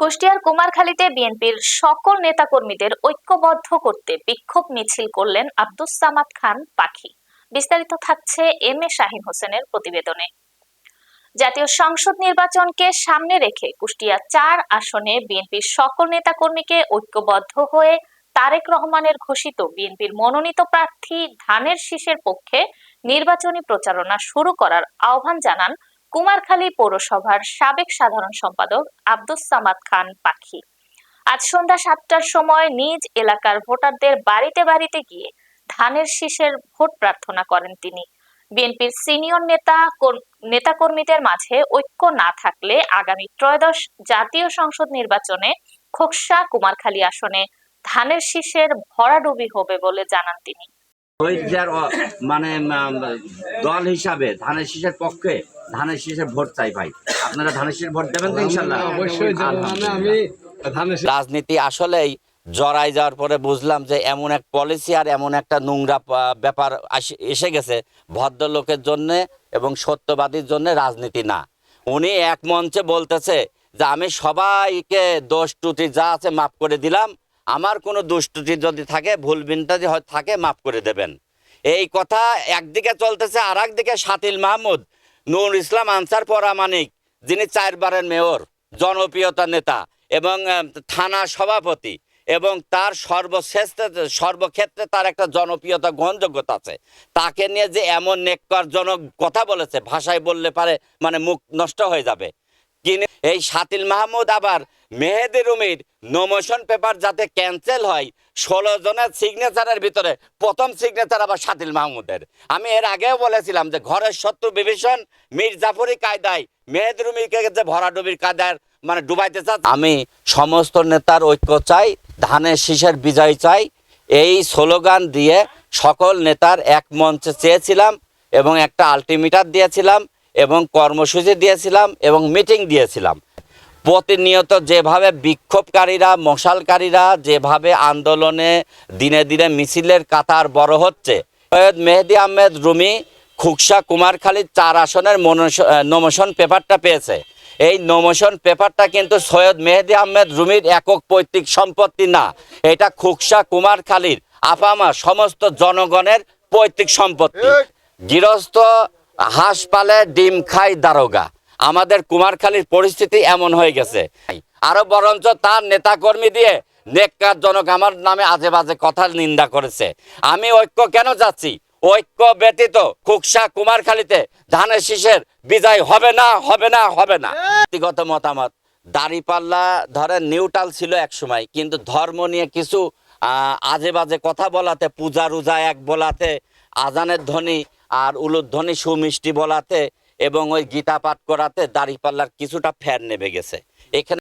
কুষ্টিয়ার কুমারখালীতে বিএনপির সকল নেতাকর্মীদের ঐক্যবদ্ধ করতে বিক্ষোভ মিছিল করলেন আব্দুস সামাদ খান পাখি। বিস্তারিত থাকছে এম এ শাহিন হোসেনের প্রতিবেদনে। জাতীয় সংসদ নির্বাচনকে সামনে রেখে কুষ্টিয়া চার আসনে বিএনপির সকল নেতাকর্মীকে ঐক্যবদ্ধ হয়ে তারেক রহমানের ঘোষিত বিএনপির মনোনীত প্রার্থী ধানের শীষের পক্ষে নির্বাচনী প্রচারণা শুরু করার আহ্বান জানান কুমারখালী পৌরসভার সাবেক সাধারণ সম্পাদক আব্দুস সামাদ খান পাখি। আজ সন্ধ্যা সাতটার সময় নিজ এলাকার ভোটারদের বাড়িতে বাড়িতে গিয়ে ধানের শীষের ভোট প্রার্থনা করেন তিনি। বিএনপির সিনিয়র নেতা কর- নেতাকর্মীদের মাঝে ঐক্য না থাকলে আগামী ত্রয়োদশ জাতীয় সংসদ নির্বাচনে খোকসা কুমারখালী আসনে ধানের শীষের ভরাডুবি হবে বলে জানান তিনি। মানে দল হিসাবে ধানের শীষের পক্ষে ধানের শীষের ভোট চাই ভাই। আপনারা ধানের শীষের ভোট দেবেন তো ইনশাল্লাহ? অবশ্যই মানে আমি রাজনীতি আসলেই জড়াই যাওয়ার পরে বুঝলাম যে এমন এক পলিসি আর এমন একটা নোংরা ব্যাপার এসে গেছে। ভদ্রলোকের জন্য এবং সত্যবাদীর জন্য রাজনীতি না। উনি এক মঞ্চে বলতেছে যে আমি সবাইকে দোষ ত্রুটি যা আছে মাফ করে দিলাম। আমার কোনো দোষ ত্রুটি যদি থাকে ভুল বিন্তাজি হয় থাকে মাফ করে দেবেন। এই কথা একদিকে চলতেছে আর একদিকে শাতিল মাহমুদ নুর ইসলাম আনসার পরামানিক, যিনি চারবারের মেয়র, জনপ্রিয়তা নেতা এবং থানা সভাপতি এবং তার সর্বশ্রেষ্ঠ, সর্বক্ষেত্রে তার একটা জনপ্রিয়তা, গ্রহণযোগ্যতা আছে। তাকে নিয়ে যে এমন নেককারজনক কথা বলেছে, ভাষায় বললে পারে মানে মুখ নষ্ট হয়ে যাবে। কিনে, এই শাতিল মাহমুদ আবার মেহেদি রুমির নমোশন পেপার যাতে ক্যান্সেল হয়, ষোলো জনের সিগনেচারের ভিতরে প্রথম সিগনেচার আবার শাতিল মাহমুদের। আমি এর আগেও বলেছিলাম যে ঘরের শত্রু বিভীষণ মীর জাফরি কায়দায়, মেহেদি রুমিকে যে ভরাডুবির কায়দায় মানে ডুবাইতে চাচ্ছে, আমি সমস্ত নেতার ঐক্য চাই, ধানের শীষের বিজয় চাই, এই স্লোগান দিয়ে সকল নেতার এক মঞ্চে চেয়েছিলাম এবং একটা আলটিমেটার দিয়েছিলাম এবং কর্মসূচি দিয়েছিলাম এবং মিটিং দিয়েছিলাম। প্রতিনিয়ত যেভাবে বিক্ষোভকারীরা মশালকারীরা যেভাবে আন্দোলনে দিনে দিনে মিছিলের কাতার বড় হচ্ছে সৈয়দ মেহেদি আহমেদ রুমি খুকসা কুমারখালীর চার আসনের নমোশন পেপারটা পেয়েছে। এই নমোশন পেপারটা কিন্তু সৈয়দ মেহেদি আহমেদ রুমির একক পৈতৃক সম্পত্তি না এটা খুকসা কুমারখালীর আপামা সমস্ত জনগণের পৈতৃক সম্পত্তি। গৃহস্থ হাসপালে ডিম খাই দারোগা। আমাদের কুমারখালীর পরিস্থিতি এমন হয়ে গেছে। আরও বরঞ্চ তার নেতাকর্মী দিয়ে নেককারজনক আমার নামে আজে বাজে কথার নিন্দা করেছে। আমি ঐক্য কেন যাচ্ছি? ঐক্য ব্যতীত খুকসা কুমারখালীতে ধানের শীষের বিজয় হবে না হবে না হবে না। ব্যক্তিগত মতামত, দাড়িপাল্লা ধরেন নিউট্রাল ছিল এক সময় কিন্তু ধর্ম নিয়ে কিছু আজে বাজে কথা বলাতে, পূজা রুজা এক বলাতে, আজানের ধ্বনি আর উলুধ্বনি সুমিষ্টি বলাতে এবং ওই গীতা পাঠ করাতে দাড়িপাল্লার কিছুটা ফ্যান নেমে গেছে। এখানে